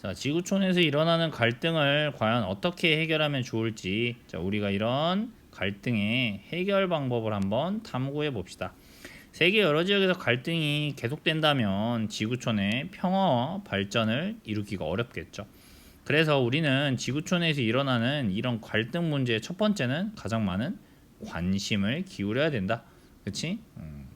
자, 지구촌에서 일어나는 갈등을 과연 어떻게 해결하면 좋을지 자, 우리가 이런 갈등의 해결 방법을 한번 탐구해 봅시다. 세계 여러 지역에서 갈등이 계속된다면 지구촌의 평화와 발전을 이루기가 어렵겠죠. 그래서 우리는 지구촌에서 일어나는 이런 갈등 문제의 첫 번째는 가장 많은 관심을 기울여야 된다. 그렇지? 음.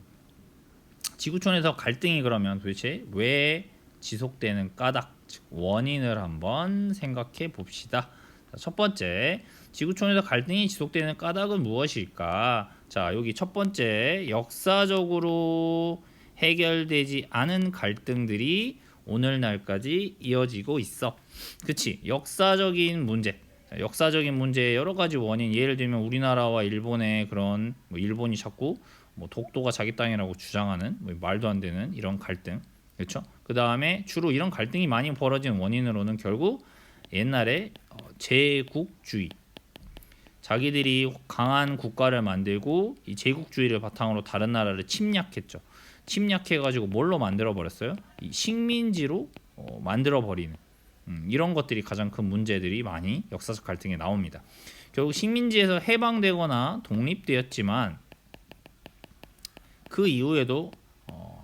지구촌에서 갈등이 그러면 도대체 왜 지속되는 까닭, 즉 원인을 한번 생각해 봅시다. 자, 첫 번째, 지구촌에서 갈등이 지속되는 까닭은 무엇일까? 자, 여기 첫 번째, 역사적으로 해결되지 않은 갈등들이 오늘날까지 이어지고 있어. 그치? 역사적인 문제. 자, 역사적인 문제의 여러 가지 원인. 예를 들면 우리나라와 일본의 그런 뭐 일본이 자꾸 뭐 독도가 자기 땅이라고 주장하는 뭐 말도 안 되는 이런 갈등. 그렇죠? 그 다음에 주로 이런 갈등이 많이 벌어진 원인으로는 결국 옛날에 어, 제국주의 자기들이 강한 국가를 만들고 이 제국주의를 바탕으로 다른 나라를 침략했죠. 침략해가지고 뭘로 만들어 버렸어요? 이 식민지로 어, 만들어 버리는 음, 이런 것들이 가장 큰 문제들이 많이 역사적 갈등에 나옵니다. 결국 식민지에서 해방되거나 독립되었지만 그 이후에도 어,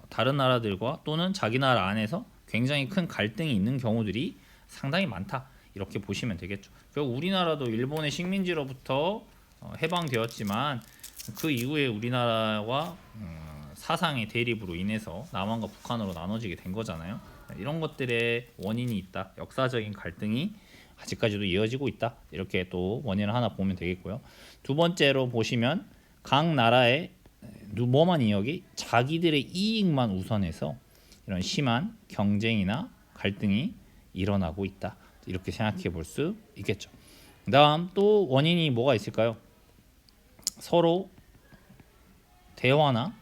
다른 나라들과 또는 자기 나라 안에서 굉장히 큰 갈등이 있는 경우들이 상당히 많다 이렇게 보시면 되겠죠. 결국 우리나라도 일본의 식민지로부터 어, 해방되었지만 그 이후에 우리나라와 어, 사상의 대립으로 인해서 남한과 북한으로 나눠지게 된 거잖아요. 이런 것들의 원인이 있다. 역사적인 갈등이 아직까지도 이어지고 있다. 이렇게 또 원인을 하나 보면 되겠고요. 두 번째로 보시면 각 나라의 누- 뭐만 이야기 자기들의 이익만 우선해서 이런 심한 경쟁이나 갈등이 일어나고 있다. 이렇게 생각해 볼 수 있겠죠. 그다음 또 원인이 뭐가 있을까요? 서로 대화나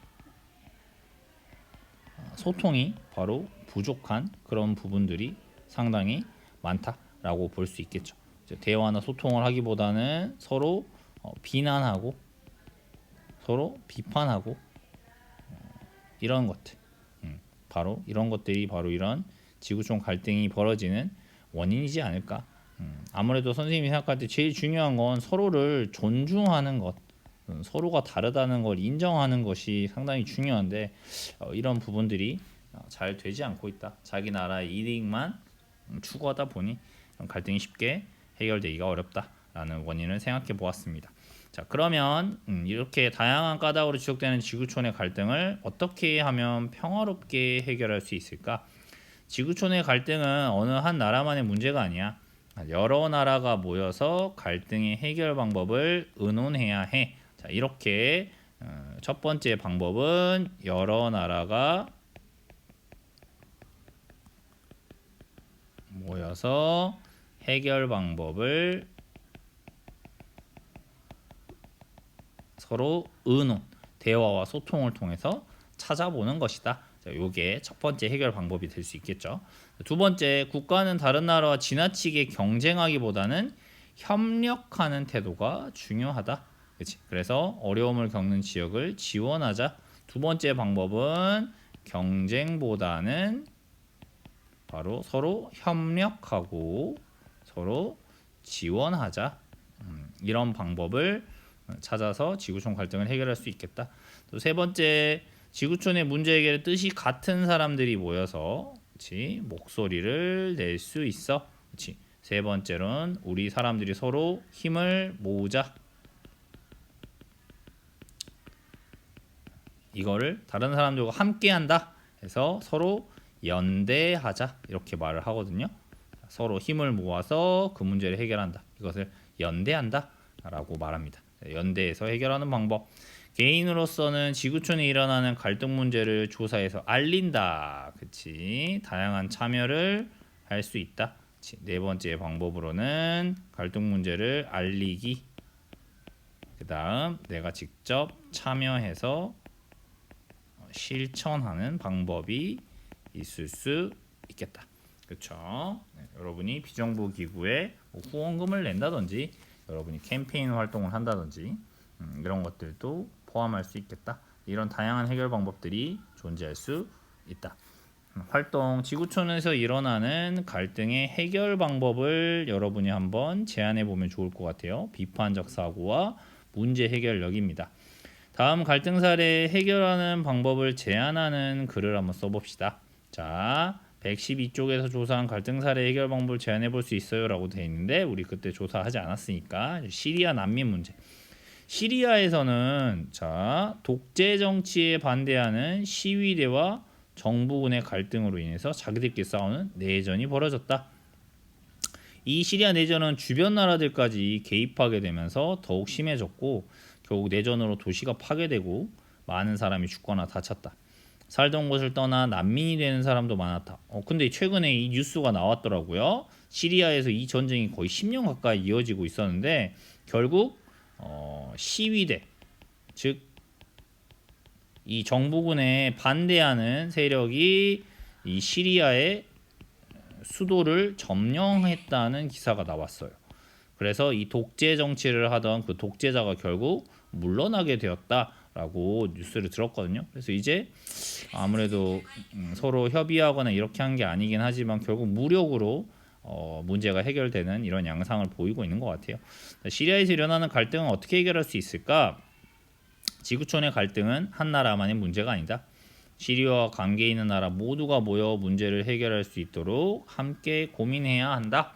소통이 바로 부족한 그런 부분들이 상당히 많다라고 볼 수 있겠죠. 대화나 소통을 하기보다는 서로 어, 비난하고 서로 비판하고 어, 이런 것들 음, 바로 이런 것들이 바로 이런 지구촌 갈등이 벌어지는 원인이지 않을까? 음, 아무래도 선생님이 생각할 때 제일 중요한 건 서로를 존중하는 것. 음, 서로가 다르다는 걸 인정하는 것이 상당히 중요한데 어, 이런 부분들이 어, 잘 되지 않고 있다. 자기 나라의 이익만 음, 추구하다 보니 갈등이 쉽게 해결되기가 어렵다라는 원인을 생각해 보았습니다. 자 그러면 음, 이렇게 다양한 까닭으로 지속되는 지구촌의 갈등을 어떻게 하면 평화롭게 해결할 수 있을까? 지구촌의 갈등은 어느 한 나라만의 문제가 아니야. 여러 나라가 모여서 갈등의 해결 방법을 의논해야 해. 자 이렇게 어, 첫 번째 방법은 여러 나라가 모여서 해결 방법을 서로 의논, 대화와 소통을 통해서 찾아보는 것이다. 자, 요게 첫 번째 해결 방법이 될 수 있겠죠. 두 번째, 국가는 다른 나라와 지나치게 경쟁하기보다는 협력하는 태도가 중요하다. 그렇지. 그래서 어려움을 겪는 지역을 지원하자. 두 번째 방법은 경쟁보다는 바로 서로 협력하고 서로 지원하자. 음, 이런 방법을 찾아서 지구촌 갈등을 해결할 수 있겠다. 또 세 번째 지구촌의 문제 해결에 뜻이 같은 사람들이 모여서 그렇지? 목소리를 낼 수 있어. 그렇지? 세 번째로는 우리 사람들이 서로 힘을 모으자. 이거를 다른 사람들과 함께 한다. 해서 서로 연대하자. 이렇게 말을 하거든요. 서로 힘을 모아서 그 문제를 해결한다. 이것을 연대한다. 라고 말합니다. 연대해서 해결하는 방법. 개인으로서는 지구촌에 일어나는 갈등 문제를 조사해서 알린다. 그치? 다양한 참여를 할 수 있다. 그치? 네 번째 방법으로는 갈등 문제를 알리기. 그 다음 내가 직접 참여해서 실천하는 방법이 있을 수 있겠다. 그렇죠? 네, 여러분이 비정부 기구에 뭐 후원금을 낸다든지 여러분이 캠페인 활동을 한다든지 음, 이런 것들도 포함할 수 있겠다. 이런 다양한 해결 방법들이 존재할 수 있다. 활동 지구촌에서 일어나는 갈등의 해결 방법을 여러분이 한번 제안해 보면 좋을 것 같아요. 비판적 사고와 문제 해결력입니다. 다음 갈등 사례 해결하는 방법을 제안하는 글을 한번 써봅시다. 자, 112쪽에서 조사한 갈등 사례 해결 방법을 제안해 볼 수 있어요라고 돼 있는데 우리 그때 조사하지 않았으니까 시리아 난민 문제. 시리아에서는 자 독재 정치에 반대하는 시위대와 정부군의 갈등으로 인해서 자기들끼리 싸우는 내전이 벌어졌다. 이 시리아 내전은 주변 나라들까지 개입하게 되면서 더욱 심해졌고 결국 내전으로 도시가 파괴되고 많은 사람이 죽거나 다쳤다. 살던 곳을 떠나 난민이 되는 사람도 많았다. 어, 근데 최근에 이 뉴스가 나왔더라고요. 시리아에서 이 전쟁이 거의 10년 가까이 이어지고 있었는데 결국 어, 시위대 즉 이 정부군에 반대하는 세력이 이 시리아의 수도를 점령했다는 기사가 나왔어요. 그래서 이 독재 정치를 하던 그 독재자가 결국 물러나게 되었다 라고 뉴스를 들었거든요. 그래서 이제 아무래도 음, 서로 협의하거나 이렇게 한 게 아니긴 하지만 결국 무력으로 어, 문제가 해결되는 이런 양상을 보이고 있는 것 같아요. 시리아에서 일어나는 갈등은 어떻게 해결할 수 있을까? 지구촌의 갈등은 한 나라만의 문제가 아니다. 시리아와 관계 있는 나라 모두가 모여 문제를 해결할 수 있도록 함께 고민해야 한다.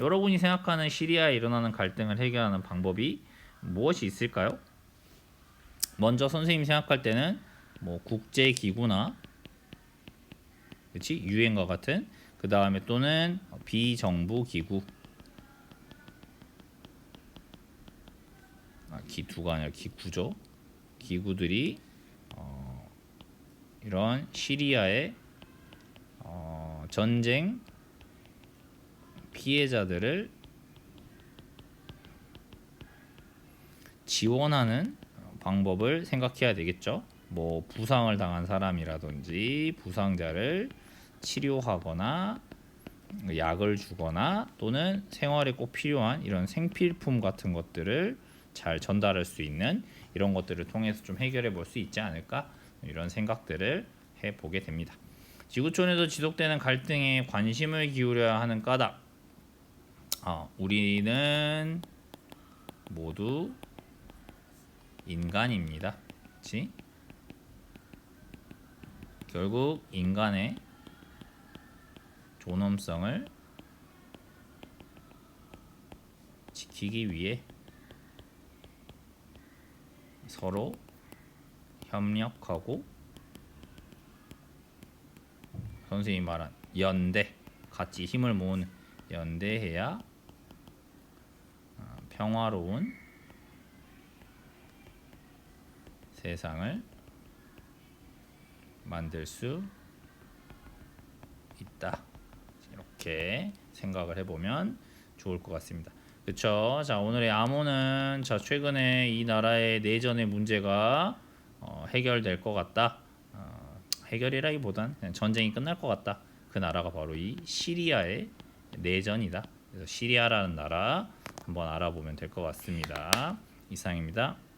여러분이 생각하는 시리아에 일어나는 갈등을 해결하는 방법이 무엇이 있을까요? 먼저 선생님이 생각할 때는 뭐 국제 기구나 그렇지 유엔과 같은. 그 다음에 또는 비정부 기구. 아, 기두가 아니라 기구죠? 기구들이 어, 이런 시리아의 어, 전쟁 피해자들을 지원하는 방법을 생각해야 되겠죠. 뭐 부상을 당한 사람이라든지 부상자를 치료하거나 약을 주거나 또는 생활에 꼭 필요한 이런 생필품 같은 것들을 잘 전달할 수 있는 이런 것들을 통해서 좀 해결해 볼 수 있지 않을까 이런 생각들을 해 보게 됩니다. 지구촌에서 지속되는 갈등에 관심을 기울여야 하는 까닭. 어, 우리는 모두 인간입니다. 그렇지? 결국 인간의 존엄성을 지키기 위해 서로 협력하고 선생님이 말한 연대 같이 힘을 모으는 연대해야 어, 평화로운 세상을 만들 수 있다. 이렇게 생각을 해보면 좋을 것 같습니다. 그렇죠. 자 오늘의 암호는 자 최근에 이 나라의 내전의 문제가 어, 해결될 것 같다. 어, 해결이라기보단 전쟁이 끝날 것 같다. 그 나라가 바로 이 시리아의 내전이다. 그래서 시리아라는 나라 한번 알아보면 될 것 같습니다. 이상입니다.